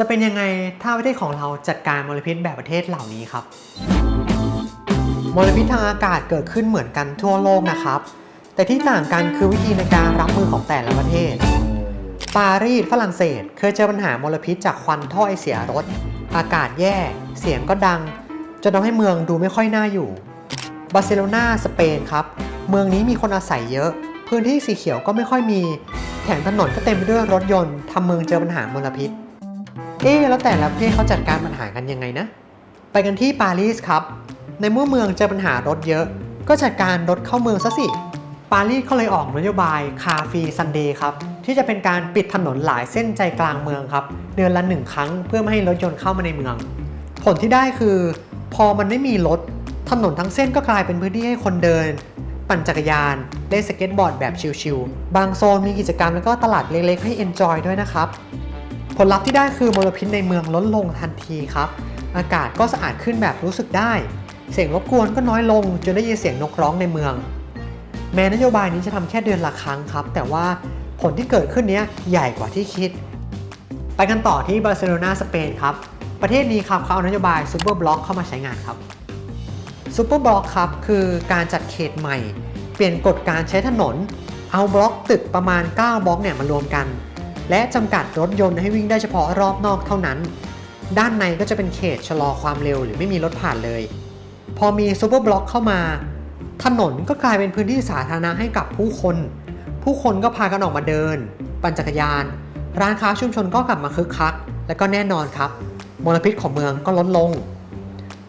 จะเป็นยังไงถ้าประเทศของเราจัดการมลพิษแบบประเทศเหล่านี้ครับ มลพิษทางอากาศเกิดขึ้นเหมือนกันทั่วโลกนะครับ แต่ที่ต่างกันคือวิธีในการรับมือของแต่ละประเทศ ปารีสฝรั่งเศส เคยเจอปัญหามลพิษจากควันท่อไอเสียรถ อากาศแย่ เสียงก็ดังจนทำให้เมืองดูไม่ค่อยน่าอยู่บาร์เซโลนาสเปนครับ เมืองนี้มีคนอาศัยเยอะ พื้นที่สีเขียวก็ไม่ค่อยมี แถมถนนก็เต็มไปด้วยรถยนต์ทำเมืองเจอปัญหามลพิษ เอ๊แล้วแต่ละประเทศเขาจัดการปัญหากันยังไงนะ ไปกันที่ปารีสครับ ในเมื่อเมืองเจอปัญหารถเยอะ ก็จัดการรถเข้าเมืองซะสิ ปารีสเขาเลยออกนโยบายคาฟีซันเดย์ครับ ที่จะเป็นการปิดถนนหลายเส้นใจกลางเมืองครับ เดือนละหนึ่งครั้งเพื่อไม่ให้รถยนต์เข้ามาในเมือง ผลที่ได้คือ พอมันไม่มีรถถนนทั้งเส้นก็กลายเป็นพื้นที่ให้คนเดิน ปั่นจักรยานเล่นสเก็ตบอร์ดแบบชิลๆบางโซนมีกิจกรรมแล้วก็ตลาดเล็กๆให้เอนจอยด้วยนะครับ ผลลัพธ์ที่ได้คือมลพิษในเมืองลดลงทันทีครับ อากาศก็สะอาดขึ้นแบบรู้สึกได้ เสียงรบกวนก็น้อยลงจนได้ยินเสียงนกร้องในเมือง แม้นโยบายนี้จะทำแค่เดือนละครั้งครับ แต่ว่าผลที่เกิดขึ้นนี้ใหญ่กว่าที่คิด ไปกันต่อที่บาร์เซโลนาสเปนครับ ประเทศนี้ครับเขาเอานโยบายซูเปอร์บล็อกเข้ามาใช้งานครับซูเปอร์บล็อกครับคือการจัดเขตใหม่ เปลี่ยนกฎการใช้ถนน เอาบล็อกตึกประมาณ 9 บล็อกเนี่ยมารวมกัน และจำกัดรถยนต์ให้วิ่งได้เฉพาะรอบนอกเท่านั้น ด้านในก็จะเป็นเขตชะลอความเร็วหรือไม่มีรถผ่านเลย พอมีซูเปอร์บล็อกเข้ามา ถนนก็กลายเป็นพื้นที่สาธารณะให้กับผู้คน ผู้คนก็พากันออกมาเดิน ปั่นจักรยาน ร้านค้าชุมชนก็กลับมาคึกคัก และก็แน่นอนครับ มลพิษของเมืองก็ลดลง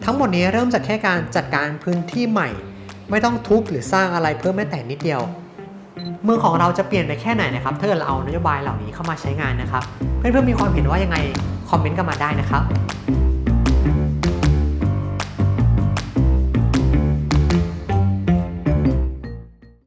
ทั้งหมดนี้เริ่มจากแค่การจัดการพื้นที่ใหม่ ไม่ต้องทุบหรือสร้างอะไรเพิ่มแม้แต่นิดเดียว เมืองของเราจะเปลี่ยนไปแค่ไหนนะครับถ้าเกิดเราเอานโยบายเหล่านี้เข้ามาใช้งานนะครับ เพื่อนๆมีความเห็นว่ายังไงคอมเมนต์กันมาได้นะครับ